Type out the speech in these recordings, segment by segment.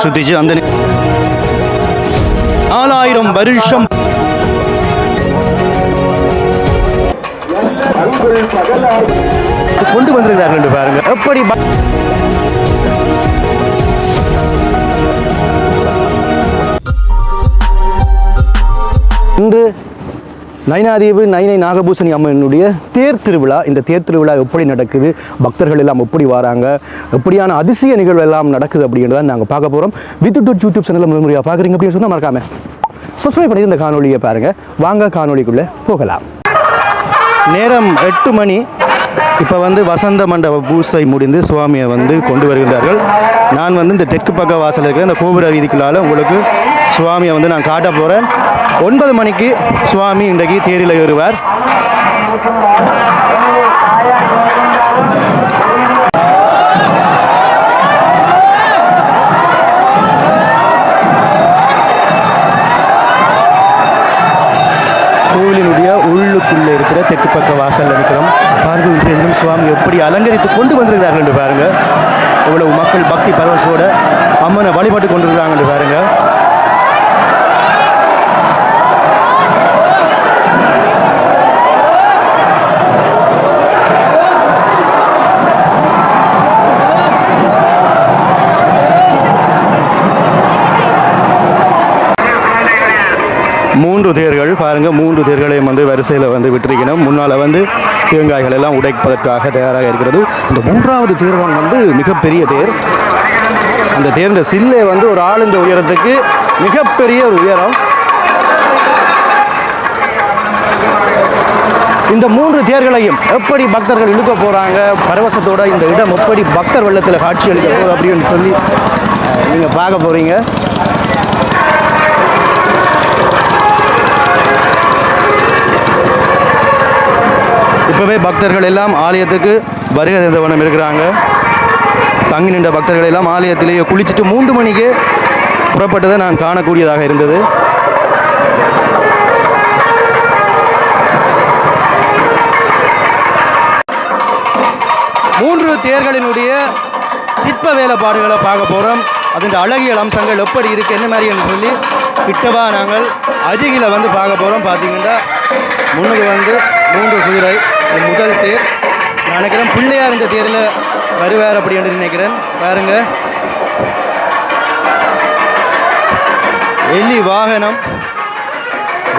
சுத்திச்சு அந்த நாலாயிரம் வருஷம் கொண்டு வந்திருக்கிறார்கள் என்று பாருங்க. எப்படி இன்று நைனாதீவு நைனை நாகபூஷணி அம்மனுடைய தேர் திருவிழா. இந்த தேர் திருவிழா எப்படி நடக்குது? பக்தர்கள் எல்லாம் எப்படி வராங்க? எப்படியான அதிசய நிகழ்வு எல்லாம் நடக்குது அப்படின்றத நாங்கள் பார்க்க போகிறோம் வித் டூ யூடியூப் சேனலில் முதல் முறையாக பார்க்குறீங்க அப்படின்னு சொன்னால் மறக்காம சப்ஸ்கிரைப் பண்ணி இந்த காணொலியை பாருங்கள் வாங்க காணொலிக்குள்ளே போகலாம். நேரம் எட்டு மணி. இப்போ வந்து வசந்த மண்டப பூசை முடிந்து சுவாமியை வந்து கொண்டு வருகின்றார்கள். நான் வந்து இந்த தெற்கு பக்க வாசல் இருக்கிற இந்த கோபுர வீதிக்குள்ளால் உங்களுக்கு சுவாமியை வந்து நான் காட்ட போகிறேன் ஒன்பது மணிக்கு சுவாமி இன்றைக்கு தேரில் ஏறுவார். கோவிலினுடைய உள்ளுக்குள்ளே இருக்கிற தெற்கு பக்க வாசலில் இருக்கிறோம் பாருங்கள் இன்றைய சுவாமி எப்படி அலங்கரித்து கொண்டு வந்திருக்கிறார்கள் என்று பாருங்கள் இவ்வளவு மக்கள் பக்தி பரவசோட அம்மனை வழிபட்டு கொண்டிருக்கிறாங்க என்று பாருங்கள் மூன்று தேர்கள் பாருங்கள் மூன்று தேர்களையும் வந்து வரிசையில் வந்து விட்டிருக்கணும். முன்னால் வந்து தேங்காய்கள் எல்லாம் உடைப்பதற்காக தயாராக இருக்கிறது. இந்த மூன்றாவது தேர்வான் வந்து மிகப்பெரிய தேர். அந்த தேர்ந்த சில்லை வந்து ஒரு ஆளுந்த உயரத்துக்கு மிகப்பெரிய ஒரு உயரம். இந்த மூன்று தேர்களையும் எப்படி பக்தர்கள் இழுக்க போகிறாங்க பரவசத்தோட இந்த இடம் எப்படி பக்தர் வெள்ளத்தில் காட்சி அளிக்க போகுது அப்படின்னு சொல்லி நீங்கள் பார்க்க போகிறீங்க இப்போவே பக்தர்கள் எல்லாம் ஆலயத்துக்கு வருகை தந்தவனம் இருக்கிறாங்க. தங்கி நின்ற பக்தர்கள் எல்லாம் ஆலயத்திலேயே குளிச்சுட்டு மூன்று மணிக்கு புறப்பட்டதை நான் காணக்கூடியதாக இருந்தது. மூன்று தேர்களினுடைய சிற்ப வேலைப்பாடுகளை பார்க்க போகிறோம் அதன் அழகியல் அம்சங்கள் எப்படி இருக்குது என்ன மாதிரி என்று சொல்லி கிட்டவா நாங்கள் அருகில் வந்து பார்க்க போகிறோம் பார்த்தீங்கன்னா முன்னுக்கு வந்து மூன்று குதிரை. இது முதல் தேர். நான் நினைக்கிறேன் பிள்ளையார் இந்த தேரில் வருவார் அப்படின்னு நினைக்கிறேன். பாருங்க. எலி வாகனம்.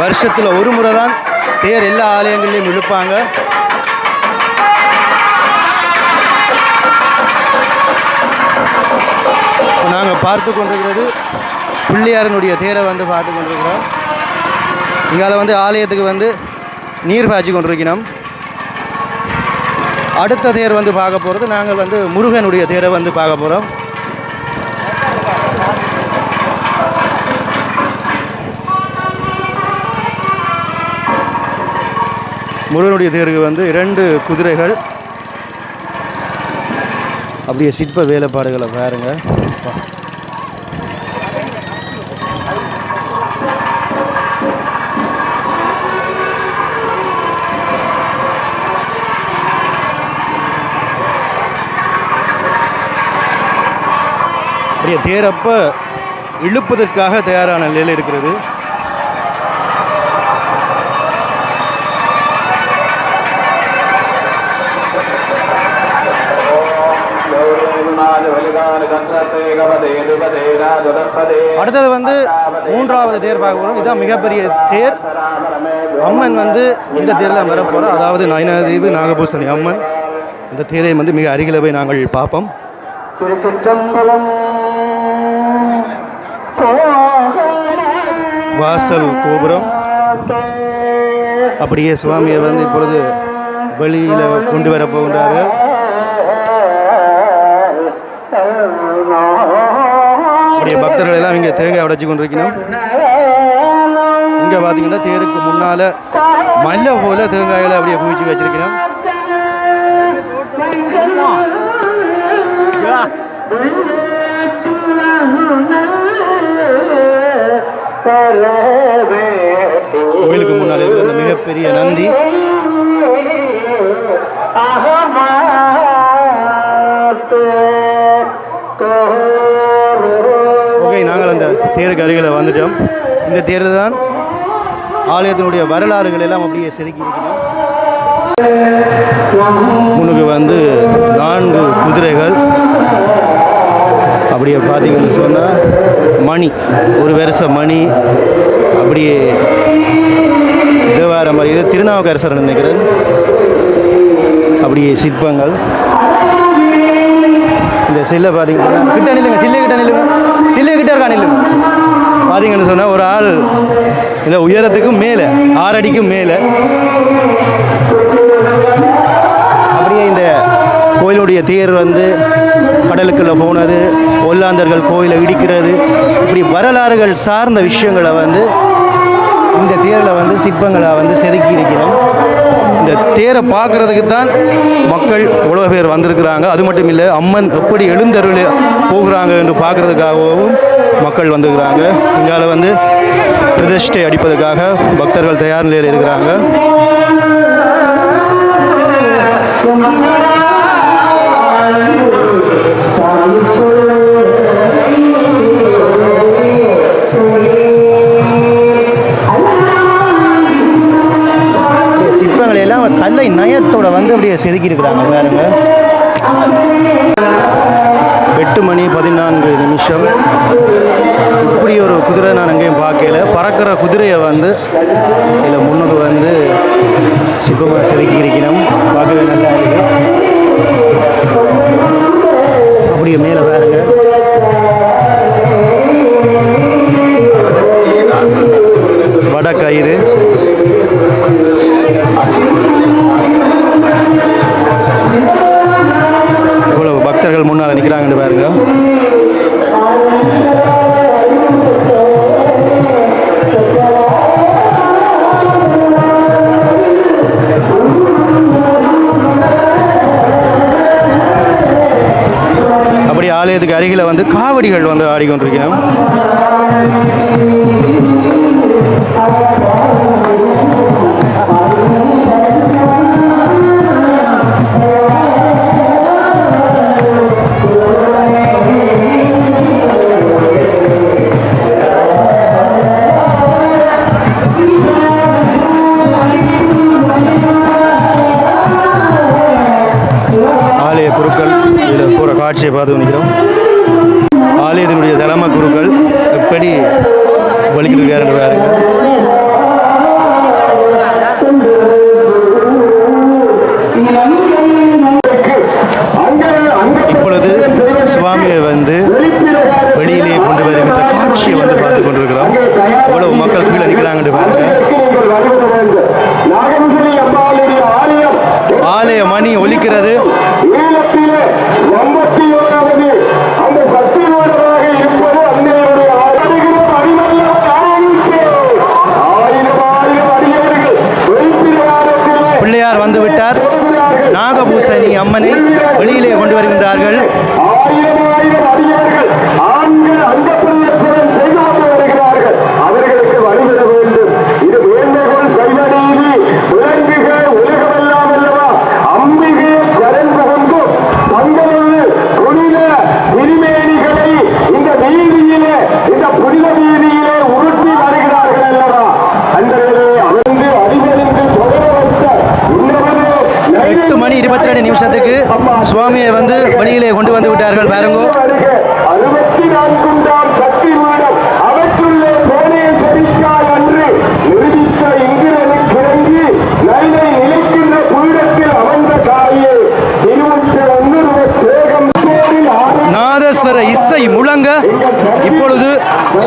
வருஷத்தில் ஒரு முறை தான் தேர் எல்லா ஆலயங்கள்லையும் இழுப்பாங்க இப்போ நாங்கள் பார்த்து கொண்டிருக்கிறது பிள்ளையாரனுடைய தேரை வந்து பார்த்து கொண்டிருக்கிறோம். இங்கால வந்து ஆலயத்துக்கு வந்து நீர் பாய்ச்சி கொண்டிருக்கணும் அடுத்த தேர் வந்து பார்க்க போகிறது நாங்கள் வந்து முருகனுடைய தேரை வந்து பார்க்க போகிறோம் முருகனுடைய தேருக்கு வந்து இரண்டு குதிரைகள். அப்படியே சிற்ப வேலைப்பாடுகளை பாருங்க. அப்பா. தேரப்ப இழுப்பதற்காக தயாரான நிலையில் இருக்கிறது. அடுத்தது வந்து மூன்றாவது தேர் பார்க்க போகிறோம் இதுதான் மிகப்பெரிய தேர். அம்மன் வந்து இந்த தேரில் வரப்போகிறோம் அதாவது நயனாதீவு நாகபூசணி அம்மன். இந்த தேரை வந்து மிக அருகில் போய் நாங்கள் பார்ப்போம். திருச்சிற்றம்பலம் வாசல் கோபுரம். அப்படியே சுவாமியை வந்து இப்பொழுது வெளியில் கொண்டு வர போகின்றார்கள். அப்படியே பக்தர்கள் எல்லாம் இங்கே தேங்காய் உடைச்சி கொண்டிருக்கணும். இங்கே பார்த்தீங்கன்னா தேருக்கு முன்னால் மல்ல போல தேங்காயில் அப்படியே குவிச்சு வச்சிருக்கணும். கோயிலுக்கு முன்னால் இருக்கிற அந்த மிகப்பெரிய நந்தி. அகமாத்து தேருக்கு அருகில் வந்துட்டோம். இந்த தேரில் தான் ஆலயத்தினுடைய வரலாறுகள் எல்லாம் அப்படியே செதுக்கி இருக்கிறோம். முன்னுக்கு வந்து நான்கு குதிரைகள். அப்படியே பார்த்தீங்கன்னு சொன்னால் மணி. ஒரு வருஷ மணி. அப்படியே தேவாரம் மாதிரி இது திருநாவுக்கரசர் நினைக்கிறேன். அப்படியே சிற்பங்கள். இந்த சில்லை பார்த்தீங்கன்னா கிட்ட நில்லுங்க சில்லை கிட்ட நில்லுங்க. சில்லை கிட்ட இருக்கா நில்லுங்க. பார்த்தீங்கன்னு சொன்னால் ஒரு ஆள் இந்த உயரத்துக்கும் மேலே ஆறடிக்கும் மேலே. அப்படியே இந்த கோயிலுடைய தேர் வந்து கடலுக்குள்ளே போனது ஒல்லாந்தர்கள் கோயிலை இடிக்கிறது இப்படி வரலாறுகள் சார்ந்த விஷயங்களை வந்து இந்த தேரில் வந்து சிற்பங்களை வந்து செதுக்கி இருக்கிறோம் இந்த தேரை பார்க்குறதுக்கு தான் மக்கள் இவ்வளோ பேர் வந்திருக்கிறாங்க. அது மட்டும் இல்லை அம்மன் எப்படி எழுந்தருள் போகிறாங்க என்று பார்க்குறதுக்காகவும் மக்கள் வந்துருக்கிறாங்க இங்கால வந்து பிரதிஷ்டை அடிப்பதற்காக பக்தர்கள் தயார் நிலையில் இருக்கிறாங்க. சிற்பங்கள் எல்லாம் கல்லை நயத்தோட வந்து அப்படியே செதுக்கி இருக்கிறாங்க பாருங்க. எட்டு மணி பதினான்கு நிமிஷம். இப்படி ஒரு குதிரை நான் எங்கேயும் பார்க்கல. பறக்கிற குதிரையை வந்து இதில் முன்னுக்கு வந்து சிற்பமாக செதுக்கி இருக்கணும் பார்க்கவே நல்லா இருக்கு. அப்படியே மேலே பாருங்க. வடக்கயிறு. ஆலயத்துக்கு அருகில் வந்து காவடிகள் வந்து ஆடிக்கொண்டிருக்கிறோம் வலிக்கிறாரு பாருங்க இருபத்தி ரெண்டு நிமிஷத்துக்கு சுவாமியை வந்து வெளியிலே கொண்டு வந்து விட்டார்கள் பாருங்கோ. நாதஸ்வர இசை முழங்க இப்பொழுது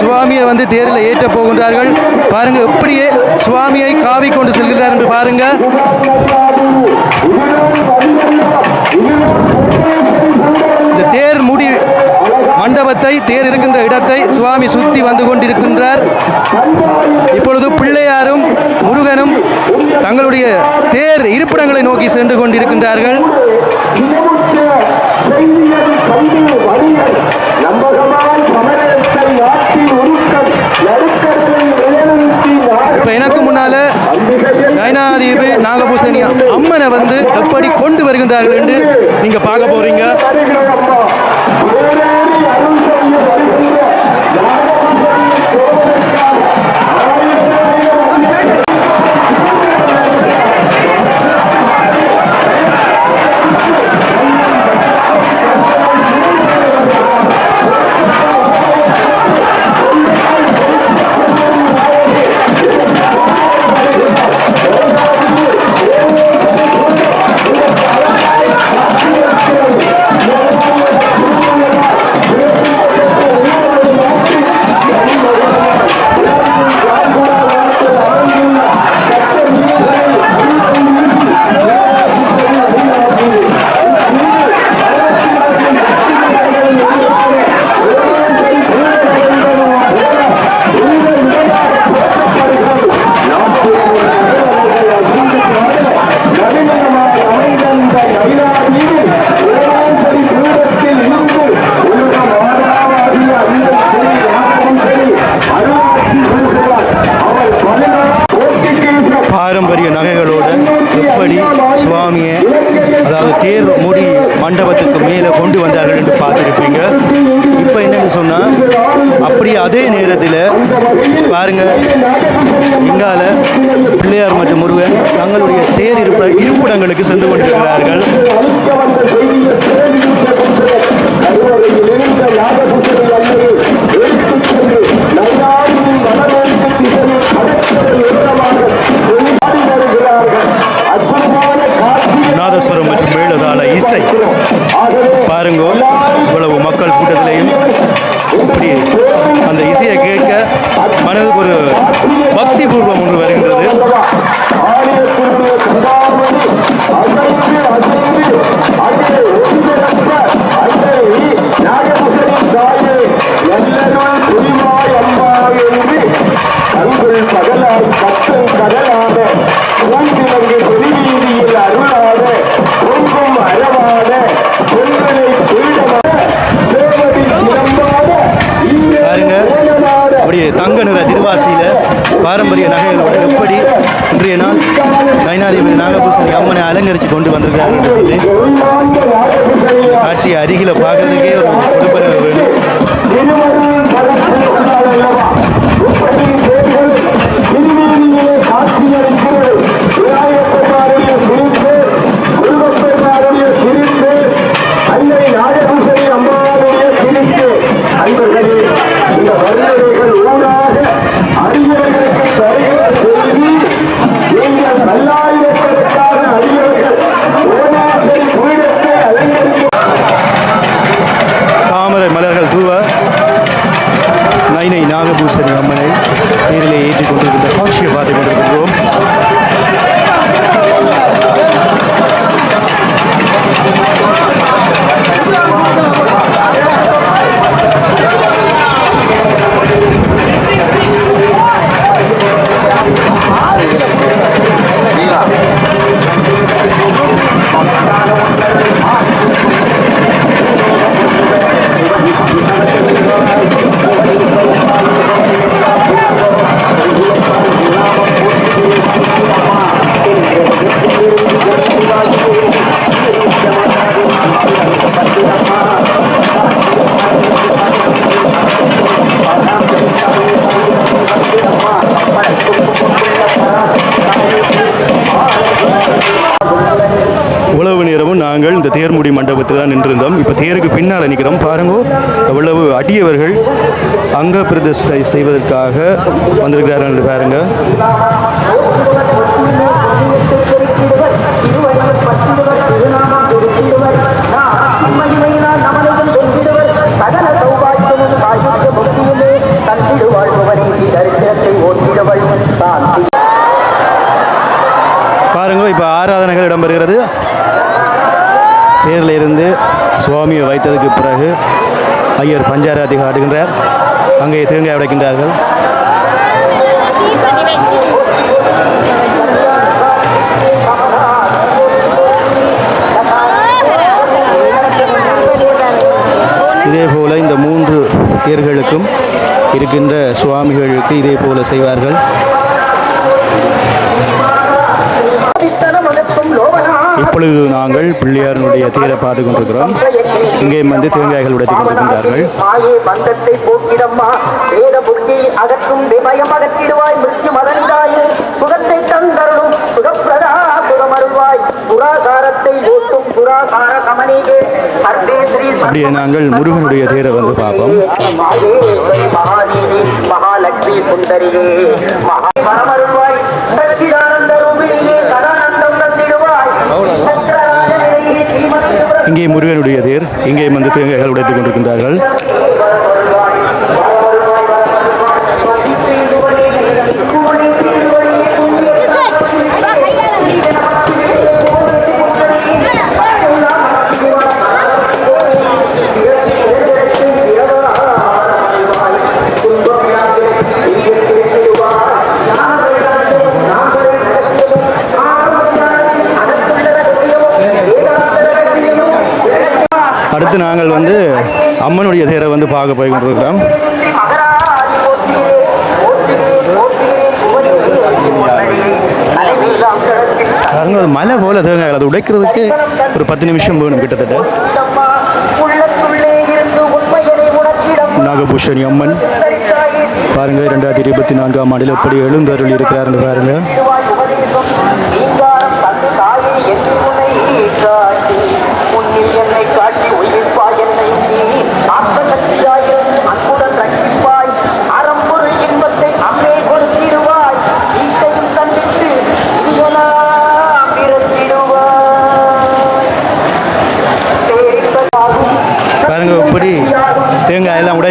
சுவாமியை வந்து தேரில் ஏற்ற போகின்றார்கள். பாருங்க எப்படியே சுவாமியை காவி கொண்டு செல்கிறார் என்று பாருங்க. தேர் முடி மண்டபத்தை தேர் இருக்கின்ற இடத்தை சுவாமி சுத்தி வந்து கொண்டிருக்கின்றார். இப்பொழுது பிள்ளையாரும் முருகனும் தங்களுடைய தேர் இருப்பிடங்களை நோக்கி சென்று கொண்டிருக்கின்றார்கள். இப்போ எனக்கு முன்னால் நயனாதீபு நாகபூசணி அம்மனை வந்து எப்படி கொண்டு வருகின்றார்கள் என்று நீங்கள் பார்க்க போகிறீங்க அப்படி அதே நேரத்தில் பாருங்கள் இங்கால பிள்ளையார் மற்றும் முருகன் தங்களுடைய தேர் இருப்ப இருப்பிடங்களுக்கு சென்று கொண்டிருக்கிறார்கள். நாதஸ்வரம் மற்றும் மேளதாள இசை. பாருங்கோ இவ்வளவு மக்கள் கூட்டத்திலையும் இப்படி அந்த இசையை கேட்க மனதுக்கு ஒரு பக்தி பூர்வம் ஒன்று வருகின்றது. ஆலயத்தினுடைய சந்தாமணி அசைந்து அலங்கரித்து கொண்டு வந்திருக்கிறார்கள் சொல்லி எள்ளாந்த காட்சியை அருகில் பார்க்குறதுக்கே ஒரு கொடுப்பன வேணும் பார்த்து தான் நின்றிருந்தோம். இப்போ தேருக்கு பின்னால் நிற்கிறோம் பாருங்க எவ்வளவு அடியவர்கள் அங்க பிரதிஷ்டை செய்வதற்காக வந்திருக்கிறார்கள் என்று பாருங்க. பாருங்க இப்போ ஆராதனைகள் இடம்பெறுகிறது. தேரில் இருந்து சுவாமியை வைத்ததுக்கு பிறகு ஐயர் பஞ்சாராதி காட்டுகின்றார் அங்கே தேங்காய் உடைக்கின்றார்கள் இதேபோல இந்த மூன்று தேர்களுக்கும் இருக்கின்ற சுவாமிகளுக்கு இதே போல செய்வார்கள். இப்பொழுது நாங்கள் பிள்ளையாரனுடைய தேரை பார்த்து கொண்டிருக்கிறோம். இங்கே வந்து தேங்காய்கள் உடைத்துக் கொண்டிருக்கின்றார்கள் மாயே பந்தத்தை போக்கிடம்மா. வேத புத்தி அகற்றும் பயம் அகற்றிடுவாய். மிருத்யு மதந்தாயே சுகத்தை தந்தருளும் சுகப்பிரதா சுகமருள்வாய். புராகாரத்தை ஓட்டும் புராகார கமனிகே. சர்வேந்திரி அப்படியே நாங்கள் முருகனுடைய தேரை வந்து பார்ப்போம். மகாதேவி மகாலட்சுமி சுந்தரியே. மகா வரமருள்வாய் இங்கேயும் வந்து தேங்காய்கள் உடைத்துக் கொண்டிருக்கின்றார்கள். பார்க்க போய் கொண்டிருக்கிறோம் அது மலை போல தேங்காய் அது உடைக்கிறதுக்கு ஒரு பத்து நிமிஷம் வேணும் கிட்டத்தட்ட. அம்மா, நாகபூஷணி அம்மன். பாருங்க ரெண்டாயிரத்தி இருபத்தி நான்காம் ஆண்டில் எப்படி எழுந்தருள் இருக்கிறாருன்னு பாருங்க.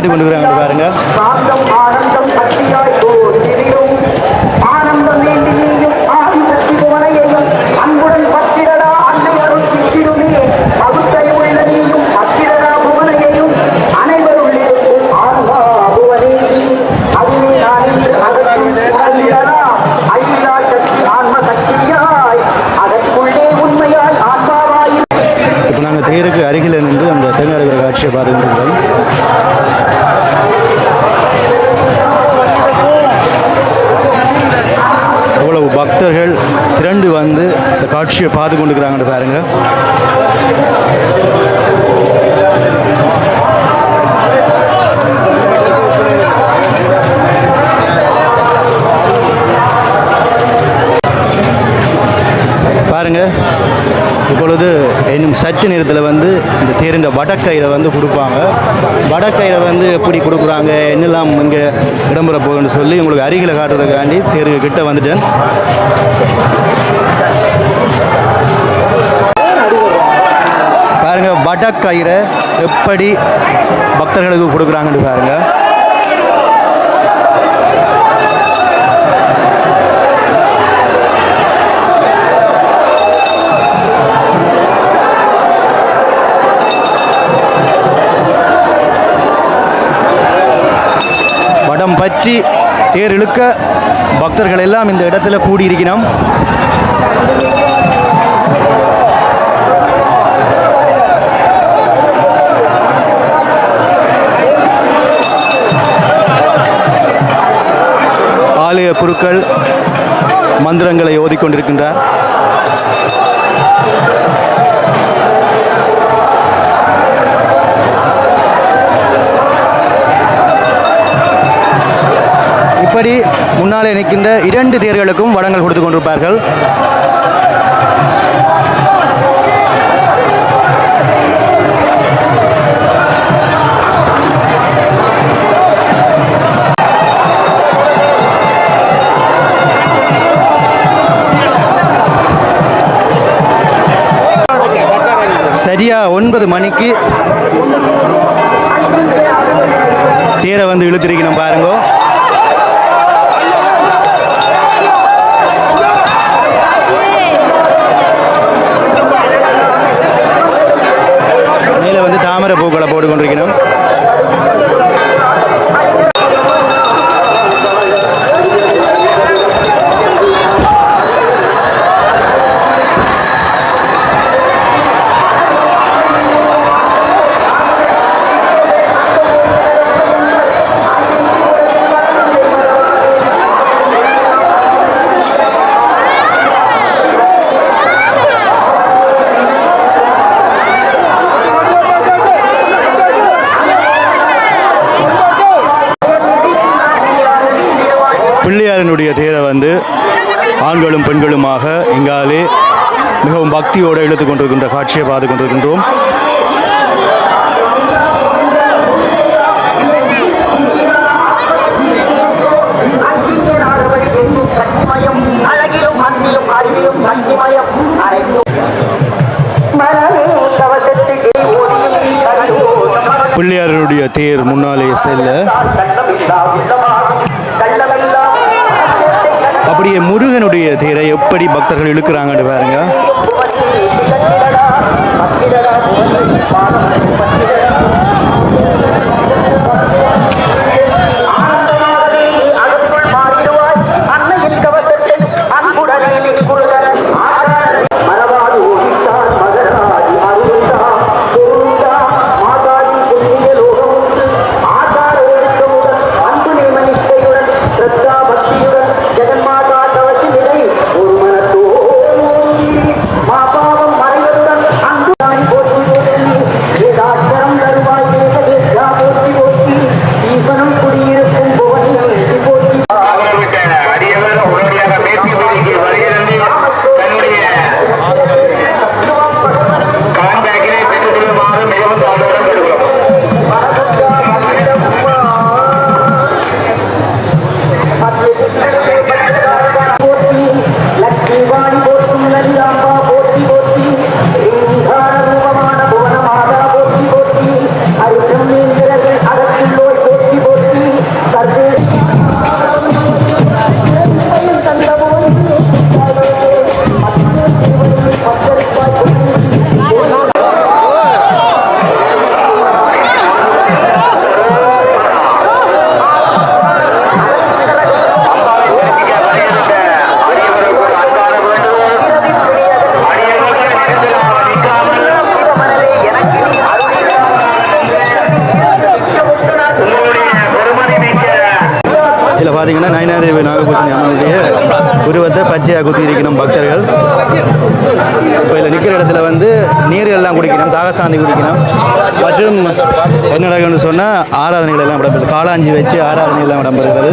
தேங்காய் எல்லாம் நிகழ்ச்சியை பார்த்து கொண்டுக்கிறாங்கன்னு பாருங்க. பாருங்க இப்பொழுது இன்னும் சற்று நேரத்தில் வந்து இந்த தேருங்க வடக்கையில் வந்து கொடுப்பாங்க. வடக்கயிறை வந்து எப்படி கொடுக்குறாங்க என்னெல்லாம் இங்கே இடம்பெற போகுதுன்னு சொல்லி உங்களுக்கு அருகில் காட்டுறதுக்காண்டி தேர்வு கிட்ட வந்துட்டேன். பாருங்க வடக்கயிறை எப்படி பக்தர்களுக்கு கொடுக்குறாங்கன்னு பாருங்கள் பற்றி தேர் இழுக்க பக்தர்கள் எல்லாம் இந்த இடத்துல கூடியிருக்கிறோம் ஆலய குருக்கள் மந்திரங்களை ஓதிக்கொண்டிருக்கின்றார். இப்படி முன்னாலே நிற்கின்ற இரண்டு தேர்களுக்கும் வடங்கள் கொடுத்து கொண்டிருப்பார்கள். சரியா ஒன்பது மணிக்கு தேரை வந்து இழுத்திருக்கணும் பாருங்க. பிள்ளையாரினுடைய தேரை வந்து ஆண்களும் பெண்களுமாக இங்காலே மிகவும் பக்தியோடு இழுத்து கொண்டிருக்கின்ற காட்சியை பார்த்து கொண்டிருக்கின்றோம் எப்படி பக்தர்கள் இழுக்கிறாங்கன்னு பாருங்க. ஆராதனைகள் எல்லாம் இடம்பெறுது காளாஞ்சி வச்சு ஆராதனை எல்லாம் இடம்பெறுகிறது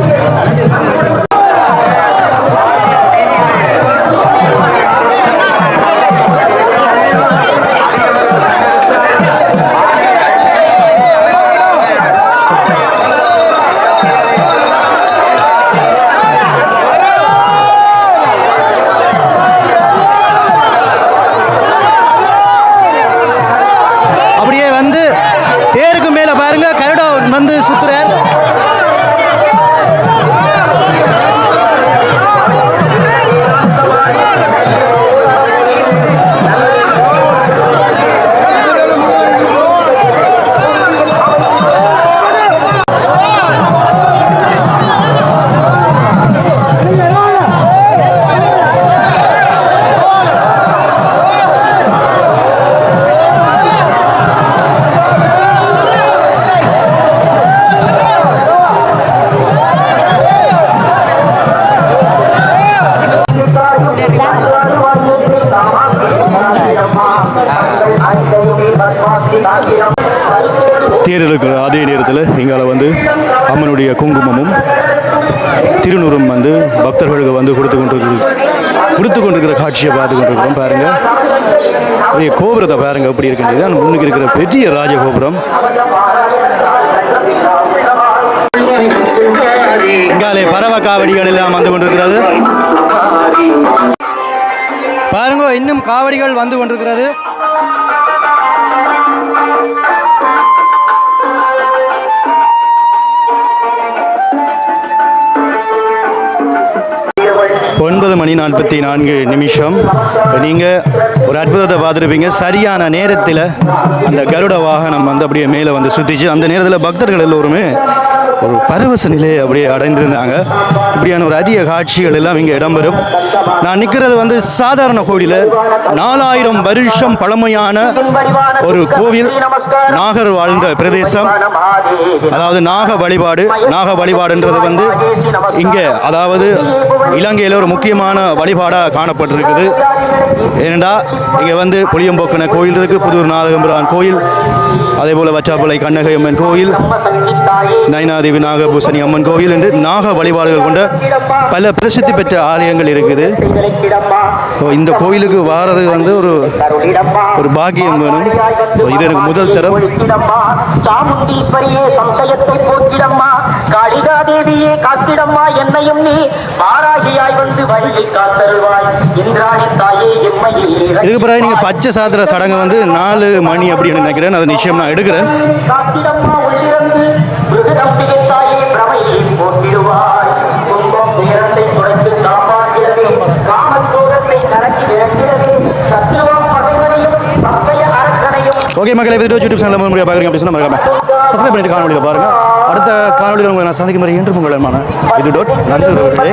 காட்சியை பார்த்து கொண்டிருக்கிறோம் பாருங்க. பெரிய கோபுரத்தை பாருங்க எப்படி இருக்கின்றது அந்த முன்னுக்கு இருக்கிற பெரிய ராஜகோபுரம். இங்காலே பறவ காவடிகள் எல்லாம் வந்து கொண்டிருக்கிறது. பாருங்க இன்னும் காவடிகள் வந்து கொண்டிருக்கிறது. மணி நாற்பத்தி நான்கு நிமிஷம். நீங்கள் ஒரு அற்புதத்தை பார்த்துருப்பீங்க. சரியான நேரத்தில் அந்த கருட வாகனம் வந்து அப்படியே மேலே வந்து சுற்றிச்சு அந்த நேரத்தில் பக்தர்கள் எல்லோருமே ஒரு பரவச நிலையை அப்படியே அடைந்திருந்தாங்க. இப்படியான ஒரு அரிய காட்சிகள் எல்லாம் இங்கே இடம்பெறும். நான் நிற்கிறது வந்து சாதாரண கோவிலில் நாலாயிரம் வருஷம் பழமையான ஒரு கோவில் நாகர் வாழ்ந்த பிரதேசம். அதாவது நாக வழிபாடு நாக வழிபாடுன்றது வந்து இங்கே அதாவது இலங்கையில் ஒரு முக்கியமான வழிபாடாக காணப்பட்டிருக்குது. ஏனெண்டா இங்கே வந்து புளியம்போக்கன கோயில் இருக்குது புதூர் நாதகம்பிரான் கோயில் அதே போல் வச்சாப்பளை கண்ணகை அம்மன் கோயில் நயனாதேவி நாகபூசணி அம்மன் கோவில் என்று நாக வழிபாடுகள் கொண்ட பல பிரசித்தி பெற்ற ஆலயங்கள் இருக்குது. ஸோ இந்த கோயிலுக்கு வாரது வந்து ஒரு ஒரு பாக்கியம் வேணும். ஸோ இது எனக்கு முதல் தரம். காளிகா தேவியே காத்திடம்மா. என்னையும் நீ பாராகியாய் வந்து வழியை காத்தருள்வாய். இந்திராணி தாயே எம்மையே இதுக்கு பிறகு நீங்கள் பச்சை சாத்திர சடங்கு வந்து நாலு மணி அப்படின்னு நினைக்கிறேன். அது நிச்சயம் நான் எடுக்கிறேன். காத்திடம்மா உள்ளிருந்து ஓகே மக்களே இது யூடியூப் சேனல் முறையாக பார்க்குறீங்க அப்படின்னு சொன்னால் மறக்காம சப்ஸ்கிரைப் பண்ணிட்டு காணொலியில் பாருங்கள் அடுத்த காணொலியில் உங்களை நான் சந்திக்கும் முறை என்று உங்கள் இது டாட் நன்றி